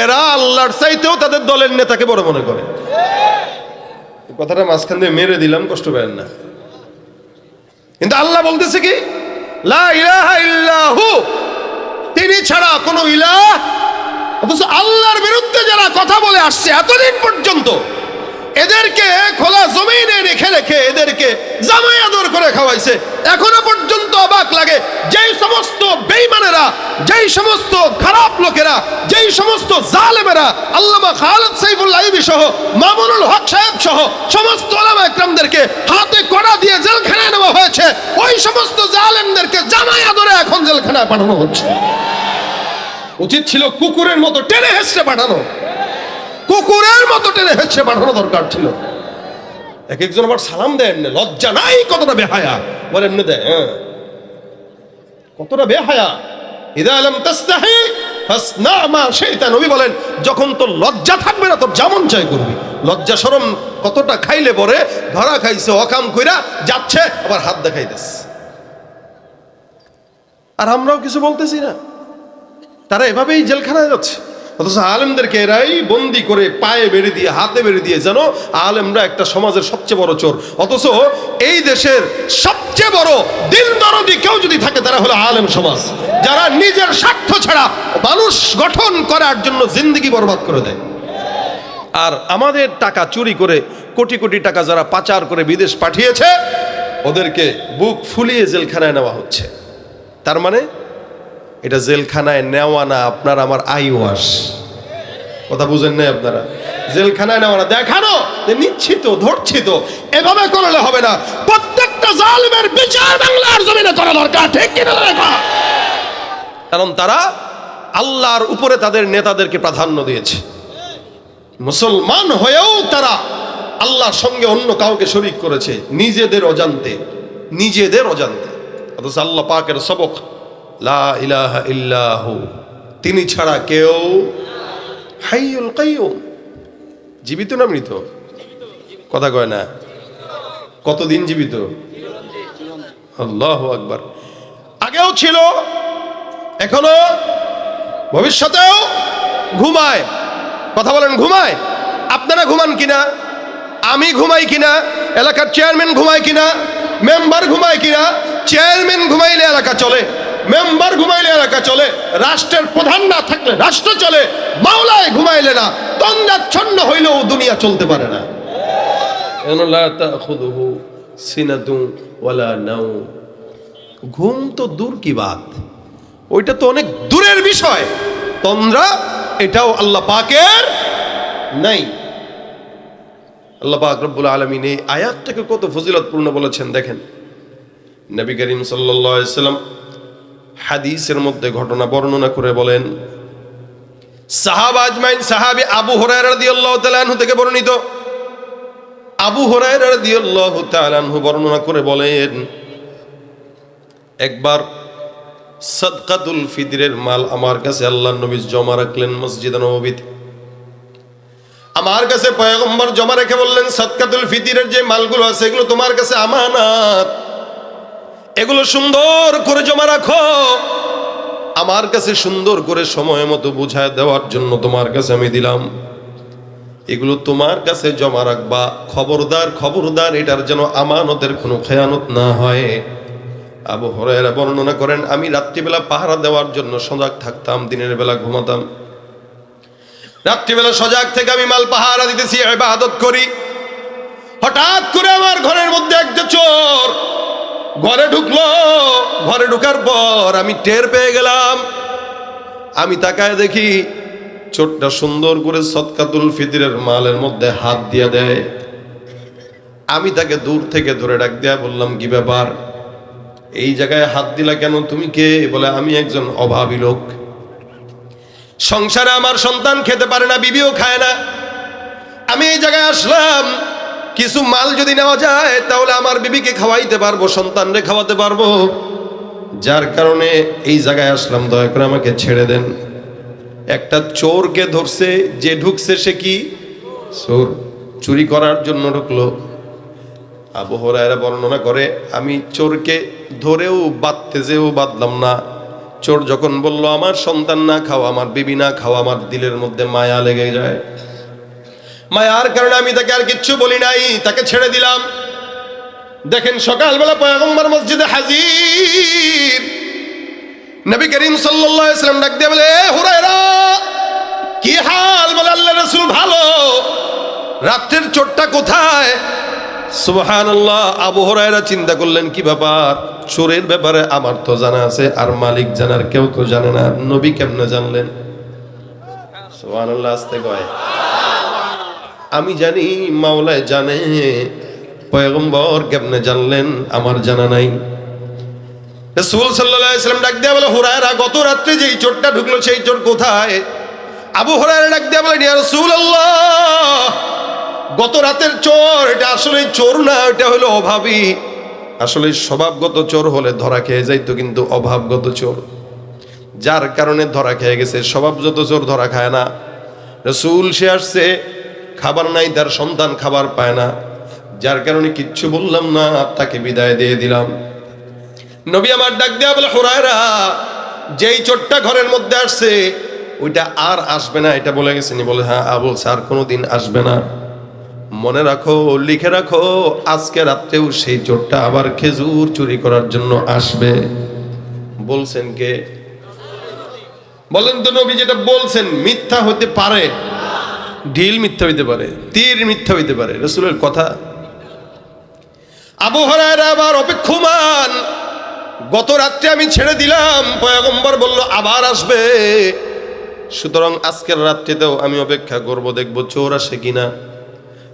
এরা আল্লাহর চাইতেও তাদের দলের নেতাকে বড় মনে করে। কথাটা মাঝখান দিয়ে মেরে দিলাম, কষ্ট পেন না। কিন্তু আল্লাহ বলতেছে কি? তিনি ছাড়া কোনো ইলাহ, অথচ আল্লাহর বিরুদ্ধে যারা কথা বলে আসছে, এতদিন পর্যন্ত এদেরকে খোলা জমিনে রেখে রেখে এদেরকে জামাই আদর করে খাওয়াইছে। এখনও পর্যন্ত অবাক লাগে, যেই সমস্ত বেইমানেরা যেই সমস্ত খারাপ লোকেরা, যেই সমস্ত জালেমেরা, আল্লামা খালেদ সাইফুল্লাহ সহ, মামুনুল হক সাহেব সহ, সমস্ত ওলামা একরামদেরকে হাতে কড়া দিয়ে জেলখানায় নেওয়া হয়েছে। ওই সমস্ত জালেমদেরকে জামাই আদরে এখন জেলখানায় পাঠানো হচ্ছে। উচিত ছিল কুকুরের মতো টেনে হেসড়ে পাঠানো। কুকুরের মতো টেনে হেসড়ে পাঠানো দরকার ছিল। এক একজন আবার সালাম দেন লজ্জা নাই কতটা বেহায়া? বলে এমনি দেয় হ্যাঁ। কতটা বেহায়া? ইদা আলম তাস্তাহি ফাসনা মা শাইতা, নবী বলেন, যখন তোর লজ্জা থাকবে না, তোর যেমন চাই করবি। লজ্জা শরম কতটা খাইলে পরে, ধরা খাইছে, অকাম কইরা যাচ্ছে, আবার হাত দেখাইতেছে। আর আমরাও কিছু বলতেছি না। তারা এভাবেই জেলখানায় যাচ্ছে। অথচ আলেমদেরকে এরাই বন্দি করে পায়ে বেড়ে দিয়ে, হাতে বেড়ে দিয়ে যেন আলেমরা একটা সমাজের সবচেয়ে বড় চোর। অথচ এই দেশের সবচেয়ে বড় দিল দরদি কেউ যদি থাকে, তারা হলো আলেম সমাজ। যারা নিজের স্বার্থ ছাড়া মানুষ গঠন করার জন্য জিন্দগি বরবাদ করে দেয়। আর আমাদের টাকা চুরি করে, কোটি কোটি টাকা যারা পাচার করে বিদেশ পাঠিয়েছে, ওদেরকে বুক ফুলিয়ে জেলখানায় নেওয়া হচ্ছে। তার মানে এটা জেলখানায় নেওয়া না, আপনার আমার আই ওয়াশ কথা বুঝেন নাই আপনারা? জেলখানায় নেওয়া না, দেখানো! যে নিচ্ছি তো ধরছি তো এভাবে করলে হবে না। প্রত্যেকটা জালিমের বিচার বাংলার জমিনে করা দরকার, ঠিক কিনা কারণ তারা আল্লাহর উপরে তাদের নেতাদেরকে প্রাধান্য দিয়েছে। মুসলমান হয়েও তারা আল্লাহর সঙ্গে অন্য কাউকে শরিক করেছে। নিজেদের অজান্তে নিজেদের অজান্তে। অথচ আল্লাহ পাকের সবক লা ইল্লাহু। তিনি ছাড়া কেউ হাইয়ুল কাইয়ুম। জীবিত না মৃত? কথা কয় না। কতদিন জীবিত? আল্লাহ আকবার। আগেও ছিল, এখনও ভবিষ্যতেও ঘুমায়। কথা বলেন, ঘুমায়? আপনারা ঘুমান কিনা? আমি ঘুমাই কিনা? এলাকার চেয়ারম্যান ঘুমায় কিনা? মেম্বার ঘুমায় কিনা? চেয়ারম্যান ঘুমাইলে এলাকা চলে। মেম্বার ঘুমাইলে এলাকা চলে, রাষ্ট্রের প্রধান না থাকলে রাষ্ট্র চলে, মাওলায় ঘুমাইলে না তন্দাচ্ছন্ন হইলেও দুনিয়া চলতে পারে না। ঘুম তো দূর কি বাত? ওইটা তো অনেক দূরের বিষয়। তন্দ্রা, এটাও আল্লাহ পাকের নাই। আল্লাহ পাক রব্বুল আলমিন এই আয়াতটাকে কত ফজিলতপূর্ণ বলেছেন, দেখেন। নবী করিম সাল্লাম হাদিসের মধ্যে ঘটনা বর্ণনা করে বলেন, সাহাব আজমাইন, সাহাবি আবু হরাই রাদিয়াল্লাহু তাআলা আনহু থেকে বর্ণিত। আবু হরাই রাদিয়াল্লাহু তাআলা আনহু বর্ণনা করে বলেন, একবার সদকাতুল ফিতরের মাল আমার কাছে আল্লাহ নবী জমা রাখলেন মসজিদ নবীতে আমার কাছে পয়গম্বর জমা রেখে বললেন, সদকাতুল ফিতরের যে মালগুলো আছে, এগুলো তোমার কাছে আমানত। এগুলো সুন্দর করে জমা রাখো। আমার কাছে সুন্দর করে সময় মতো বুঝায় দেওয়ার জন্য তোমার কাছে আমি দিলাম। এগুলো তোমার কাছে জমা রাখবা। খবরদার খবরদার, এটার যেন আমানতের কোনো খেয়ানত না হয়। আবু হরাইরা বর্ণনা করেন, আমি রাত্রিবেলা পাহারা দেওয়ার জন্য সজাগ থাকতাম, দিনের বেলা ঘুমাতাম। রাত্রিবেলা সজাগ থেকে আমি মাল পাহারা দিতেছি, ইবাদত করি। হঠাৎ করে আমার ঘরের মধ্যে একটা চোর ঘরে ঢুকলো, ঘরে ঢুকার পর আমি টের পেয়ে গেলাম। আমি তাকায় দেখি চোরটা সুন্দর করে সৎকাতুল ফিতিরের মালের মধ্যে হাত দিয়ে দেয়। আমি তাকে দূর থেকে ধরে ডাক দিয়া বললাম, কি ব্যাপার? এই জায়গায় হাত দিলা কেন? তুমি কে? বলে, আমি একজন অভাবী লোক। সংসারে আমার সন্তান খেতে পারে না, বিবিও খায় না। আমি এই জায়গায় আসলাম কিছু মাল যদি নেওয়া যায়, তাহলে আমার বিবিকে খাওয়াইতে পারব, সন্তানরে খাওয়াতে পারব। যার কারণে এই জায়গায় আসলাম, দয়া করে আমাকে ছেড়ে দেন। একটা চোরকে ধরছে, যে ঢুকছে সে কি? চোর। চুরি করার জন্য ঢুকলো। আবহরায়রা বর্ণনা করে, আমি চোরকে ধরেও বাঁধতে যেও বাঁধলাম না। চোর যখন বলল, আমার সন্তান না খাও, আমার বিবি না খাও, আমার দিলের মধ্যে মায়া লেগে যায়। মায়ার কারণে আমি তাকে আর কিচ্ছু বলি নাই, তাকে ছেড়ে দিলাম। দেখেন সকালবেলা পয়গম্বর মসজিদে হাজির। নবী করিম সাল্লাম ডাক দিয়ে বলে, "এ হুরায়রা, কি হাল? বলে আল্লাহ রাসূল ভালো। রাত্রের চোরটা কোথায়? সুবহানাল্লাহ, আবু হুরায়রা চিন্তা করলেন, কি ব্যাপার? চোরের ব্যাপারে আমার তো জানা আছে, আর মালিক জানার কেউ তো জানে না। নবী কেমনে জানলেন? সুবহানাল্লাহ, আস্তে কয়। আমি জানি মাওলায় জানে, পয়গম্বর কেমনে জানলেন আমার জানা নাই। রসুল সাল্লাম ডাক দেয়া বলে, হুরায়রা, গত রাত্রে যেই চোরটা ঢুকলো, সেই চোর কোথায়? আবু হুরায়রা ডাক দেয়া বলে রসুল গত রাতের চোর, এটা আসলে চোর না, এটা হলো অভাবী। আসলে স্বভাবগত চোর হলে ধরা খেয়ে যাইতো, কিন্তু অভাবগত চোর, যার কারণে ধরা খেয়ে গেছে। স্বভাবগত চোর ধরা খায় না। রসুল সে আসছে খাবার নাই, তার সন্তান খাবার পায় না। যার কারণে কিচ্ছু বললাম না তাকে বিদায় দিয়ে দিলাম। নবী আমার ডাক দেয়া বলে, হোরায়রা, যেই চোরটা ঘরের মধ্যে আসছে, ওইটা আর আসবে না। এটা বলে গেছেনি বলে হ্যাঁ আবুল স্যার কোনোদিন আসবে না। মনে রাখো, লিখে রাখো, আজকে রাত্রেও সেই চোরটা আবার খেজুর চুরি করার জন্য আসবে। বলছেন কে? বলেন তো নবী, যেটা বলছেন, মিথ্যা হতে পারে। ঢিল মিথ্যা হইতে পারে, তীর মিথ্যা হইতে পারে, রসুলের কথা। আবু হরায়রা আবার অপেক্ষমান। গত রাত্রে আমি ছেড়ে দিলাম, পয়গম্বর বলল, আবার আসবে। সুতরাং আজকের রাত্রিতেও আমি অপেক্ষা করব, দেখব চোর আসে কিনা।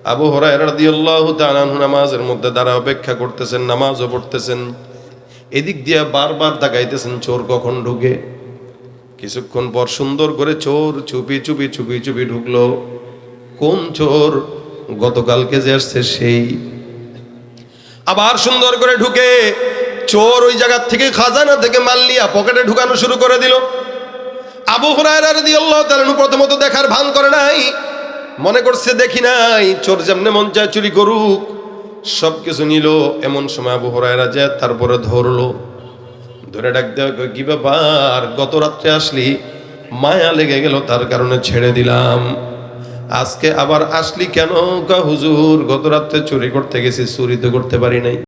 আবু হরায়রা রাদিয়াল্লাহু তাআলা আনহু নামাজের মধ্যে দ্বারা অপেক্ষা করতেছেন, নামাজও পড়তেছেন। এদিক দিয়ে বারবার তাকাইতেছেন, চোর কখন ঢুকে? কিছুক্ষণ পর সুন্দর করে চোর চুপি চুপি চুপি চুপি ঢুকলো। কোন চোর গতকালকে যে আসছে সেই। আবার সুন্দর করে ঢুকে চোর ওই জায়গার থেকে খাজানা থেকে মাল নিয়ে পকেটে ঢুকানো শুরু করে দিল। আবু তাআলা প্রথমত দেখার ভান করে নাই, মনে করছে দেখি নাই, চোর যেমনে মন চায় চুরি করুক সব কিছু নিল, এমন সময় আবু হুরায়রা যায় তারপরে ধরলো। ধরে ডাক দেওয়া কি ব্যাপার? গত রাত্রে আসলি, মায়া লেগে গেল, তার কারণে ছেড়ে দিলাম। আজকে আবার আসলি কেন? হুজুর গত রাত্রে চুরি করতে গেছি, চুরি তো করতে পারি নাই।